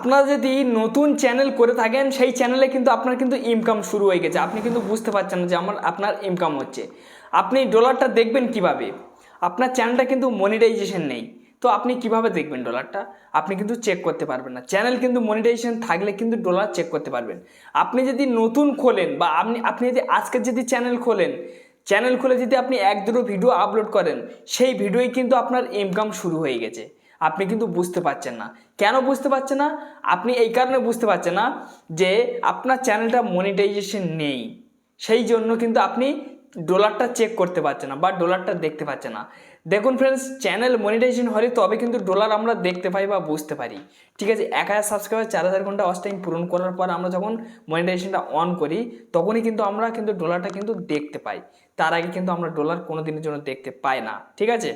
আপনারা যদি নতুন চ্যানেল করে থাকেন, সেই চ্যানেলে কিন্তু আপনার কিন্তু ইনকাম শুরু হয়ে গেছে। আপনি কিন্তু বুঝতে পারছেন না যে আমার, আপনার ইনকাম হচ্ছে। আপনি ডলারটা দেখবেন কীভাবে? আপনার চ্যানেলটা কিন্তু মনিটাইজেশন নেই। তো আপনি কীভাবে দেখবেন ডলারটা আপনি কিন্তু চেক করতে পারবেন না। চ্যানেল কিন্তু মনিটাইজেশন থাকলে কিন্তু ডলার চেক করতে পারবেন। আপনি যদি নতুন খোলেন বা আপনি আপনি যদি আজকে যদি চ্যানেল খোলেন চ্যানেল খুলে যদি আপনি এক দুটো ভিডিও আপলোড করেন, সেই ভিডিওই কিন্তু আপনার ইনকাম শুরু হয়ে গেছে। আপনি কিন্তু বুঝতে পারছেন না। কেন বুঝতে পারছেন না? আপনি এই কারণে বুঝতে পারছেন না যে আপনার চ্যানেলটা মনিটাইজেশন নেই। সেই জন্য কিন্তু আপনি ডলারটা চেক করতে পারছেন না বা ডলারটা দেখতে পাচ্ছেন না। দেখুন ফ্রেন্ডস চ্যানেল মনিটাইজেশন হলে তবে কিন্তু ডলার আমরা দেখতে পাই বা বুঝতে পারি। ঠিক আছে, এক হাজার সাবস্ক্রাইবার চার হাজার ঘণ্টা ওয়াচ টাইম পূরণ করার পর আমরা যখন মনিটাইজেশনটা অন করি, তখনই কিন্তু আমরা কিন্তু ডলারটা কিন্তু দেখতে পাই। তার আগে কিন্তু আমরা ডলার কোনো দিনের জন্য দেখতে পাই না। ঠিক আছে?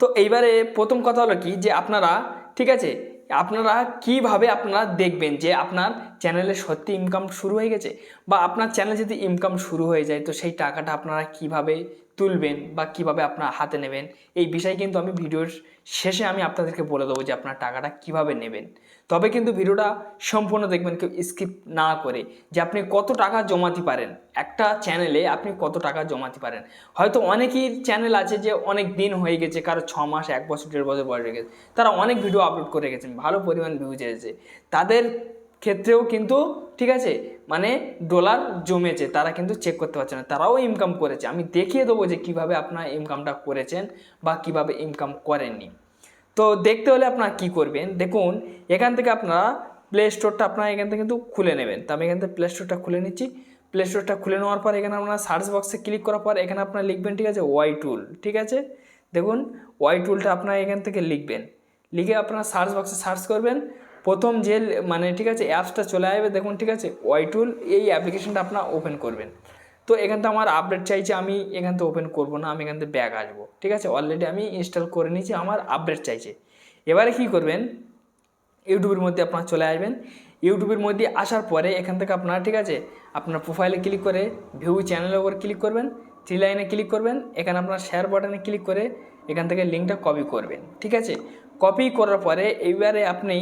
তো এইবারে প্রথম কথা হলো কি যে আপনারা, ঠিক আছে, আপনারা কীভাবে আপনারা দেখবেন যে আপনার চ্যানেলে সত্যি ইনকাম শুরু হয়ে গেছে? বা আপনার চ্যানেলে যদি ইনকাম শুরু হয়ে যায়, তো সেই টাকাটা আপনারা কীভাবে তুলবেন বা কীভাবে আপনার হাতে নেবেন? এই বিষয়ে কিন্তু আমি ভিডিওর শেষে আমি আপনাদেরকে বলে দেবো যে আপনার টাকাটা কীভাবে নেবেন। তবে কিন্তু ভিডিওটা সম্পূর্ণ দেখবেন, কেউ স্কিপ না করে যে আপনি কত টাকা জমাতে পারেন। একটা চ্যানেলে আপনি কত টাকা জমাতে পারেন। হয়তো অনেকেই চ্যানেল আছে যে অনেক দিন হয়ে গেছে, কারও ছ মাস, এক বছর, দেড় বছর বয়স হয়ে গেছে। তারা অনেক ভিডিও আপলোড করে গেছেন, ভালো পরিমাণ ভিউজ এসেছে। তাদের ক্ষেত্রেও কিন্তু, ঠিক আছে মানে ডলার জমেছে, তারা কিন্তু চেক করতে পারছে না, তারাও ইনকাম করেছে। আমি দেখিয়ে দেবো যে কীভাবে আপনার ইনকামটা করেছেন বা কীভাবে ইনকাম করেননি। তো দেখতে হলে আপনারা কি করবেন? দেখুন, এখান থেকে আপনারা প্লে স্টোরটা আপনারা এখান থেকে কিন্তু খুলে নেবেন। তো আমি এখান থেকে প্লে স্টোরটা খুলে নিচ্ছি। প্লে স্টোরটা খুলে নেওয়ার পর এখানে আপনারা সার্চ বক্সে ক্লিক করার পর এখানে আপনারা লিখবেন, ঠিক আছে ওয়াই টুল ঠিক আছে? দেখুন ওয়াই টুলটা আপনারা এখান থেকে লিখবেন। লিখে আপনারা সার্চ বক্সে সার্চ করবেন। প্রথম যে মানে ঠিক আছে অ্যাপসটা চলে আসবে, দেখুন ঠিক আছে, ওয়াই টুল এই অ্যাপ্লিকেশনটা আপনার ওপেন করবেন। তো এখান থেকে আমার আপডেট চাইছে আমি এখান থেকে ওপেন করব না, আমি এখান থেকে ব্যাক আসব, ঠিক আছে? অলরেডি আমি ইনস্টল করে নিয়েছি, আমার আপডেট চাইছে। এবারে কি করবেন? ইউটিউবের মধ্যে আপনারা চলে আসবেন। ইউটিউবের মধ্যে আসার পরে এখান থেকে আপনারা, ঠিক আছে, আপনার প্রোফাইলে ক্লিক করে ভিউ চ্যানেলের ওপর ক্লিক করবেন থ্রি লাইনে ক্লিক করবেন, এখানে আপনার শেয়ার বাটনে ক্লিক করে এখান থেকে লিঙ্কটা কপি করবেন, ঠিক আছে? কপি করার পরে এইবারে আপনি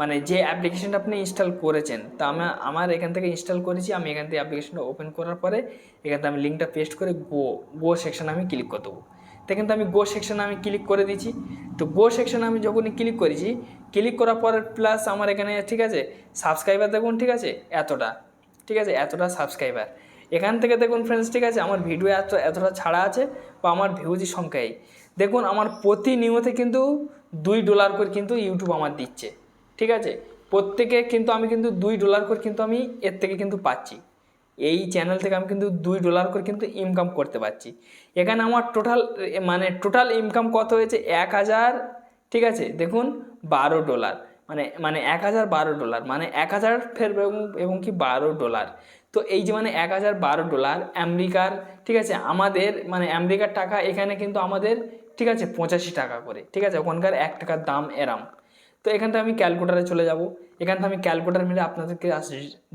মানে যে অ্যাপ্লিকেশনটা আপনি ইনস্টল করেছেন, তা আমি, আমার এখান থেকে ইনস্টল করেছি, আমি এখান থেকে অ্যাপ্লিকেশনটা ওপেন করার পরে, এখান থেকে আমি লিঙ্কটা পেস্ট করে গো গো সেকশানে আমি ক্লিক করে দেবো। তো কিন্তু আমি গো সেকশানে আমি ক্লিক করে দিয়েছি। তো গো সেকশানে আমি যখনই ক্লিক করেছি ক্লিক করার পর প্লাস আমার এখানে, ঠিক আছে সাবস্ক্রাইবার দেখুন, ঠিক আছে, এতটা, ঠিক আছে, এতটা সাবস্ক্রাইবার এখান থেকে দেখুন ফ্রেন্ডস ঠিক আছে, আমার ভিডিও এত, এতটা ছাড়া আছে বা আমার ভিউজি সংখ্যাই দেখুন, আমার প্রতিনিয়তে কিন্তু দুই ডলার করে কিন্তু ইউটিউব আমার দিচ্ছে। ঠিক আছে? প্রত্যেকে কিন্তু আমি কিন্তু দুই ডলার করে কিন্তু আমি এর থেকে কিন্তু পাচ্ছি। এই চ্যানেল থেকে আমি কিন্তু দুই ডলার করে কিন্তু ইনকাম করতে পারছি। এখানে আমার টোটাল মানে টোটাল ইনকাম কত হয়েছে? এক হাজার, ঠিক আছে? দেখুন, বারো ডলার। মানে মানে এক হাজার বারো ডলার। মানে এক হাজার ফের এবং এবং কি বারো ডলার। তো এই যে মানে এক হাজার বারো ডলার আমেরিকার, ঠিক আছে? আমাদের মানে আমেরিকার টাকা এখানে কিন্তু আমাদের, ঠিক আছে? পঁচাশি টাকা করে। ঠিক আছে? ওখানকার এক টাকার দাম এরাম। তো এখান থেকে আমি ক্যালকুলেটারে চলে যাব। এখান থেকে আমি ক্যালকুলেটার মিলে আপনাদেরকে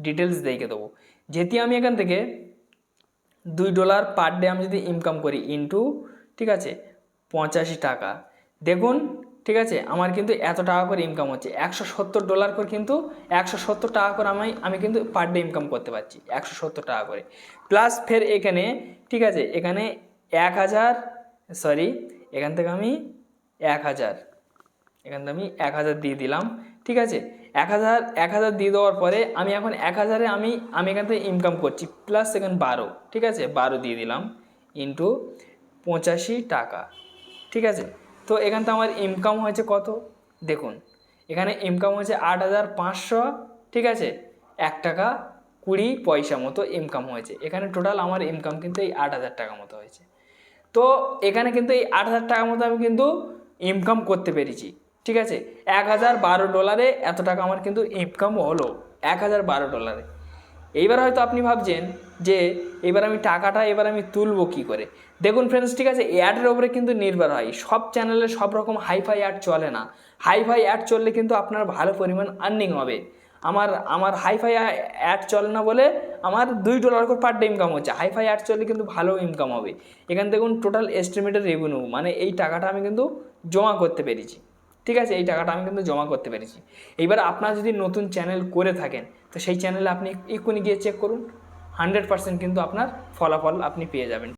ডিটেলস দেখে দেবো। যেহেতু আমি এখান থেকে দুই ডলার পার ডে আমি যদি ইনকাম করি ইনটু ঠিক আছে, পঁচাশি টাকা। দেখুন, ঠিক আছে, আমার কিন্তু এত টাকা করে ইনকাম হচ্ছে। একশো সত্তর ডলার করে কিন্তু, একশো সত্তর টাকা করে আমি আমি কিন্তু পার ডে ইনকাম করতে পারছি, একশো সত্তর টাকা করে। প্লাস ফের এখানে, ঠিক আছে, এখানে এক হাজার সরি এখান থেকে আমি এক হাজার। এখান আমি এক হাজার দিয়ে দিলাম, ঠিক আছে? এক হাজার এক হাজার দিয়ে দেওয়ার পরে আমি এখন এক হাজারে আমি আমি এখান থেকে ইনকাম করছি প্লাস সেখানে বারো, ঠিক আছে? বারো দিয়ে দিলাম ইন্টু পঁচাশি টাকা, ঠিক আছে? তো এখান থেকে আমার ইনকাম হয়েছে কত? দেখুন, এখানে ইনকাম হয়েছে আট হাজার পাঁচশো, ঠিক আছে? এক টাকা কুড়ি পয়সা মতো ইনকাম হয়েছে। এখানে টোটাল আমার ইনকাম কিন্তু এই আট হাজার টাকা মতো হয়েছে। তো এখানে কিন্তু এই আট হাজার টাকার মতো আমি কিন্তু ইনকাম করতে পেরেছি। ঠিক আছে? এক হাজার বারো ডলারে এত টাকা আমার কিন্তু ইনকাম হলো, এক হাজার বারো ডলারে। এইবার হয়তো আপনি ভাবছেন যে এবার আমি টাকাটা এবার আমি তুলবো কী করে? দেখুন ফ্রেন্ডস ঠিক আছে অ্যাডের ওপরে কিন্তু নির্ভর হয়। সব চ্যানেলে সব রকম হাইফাই অ্যাড চলে না। হাইফাই অ্যাড চললে কিন্তু আপনার ভালো পরিমাণ আর্নিং হবে। আমার আমার হাইফাই অ্যাড চলে না বলে আমার দুই ডলার করে পার ডে ইনকাম হচ্ছে। হাইফাই অ্যাড চললে কিন্তু ভালো ইনকাম হবে। এখান দেখুন টোটাল এস্টিমেটেড রেভিনিউ মানে এই টাকাটা আমি কিন্তু জমা করতে পেরেছি। ঠিক আছে, এই টাকাটা আমি কিন্তু জমা করতে পেরেছি। এইবার আপনারা যদি নতুন চ্যানেল করে থাকেন, তো সেই চ্যানেলে আপনি এক্ষুনি গিয়ে চেক করুন। হান্ড্রেড পার্সেন্ট কিন্তু আপনার ফলাফল আপনি পেয়ে যাবেন।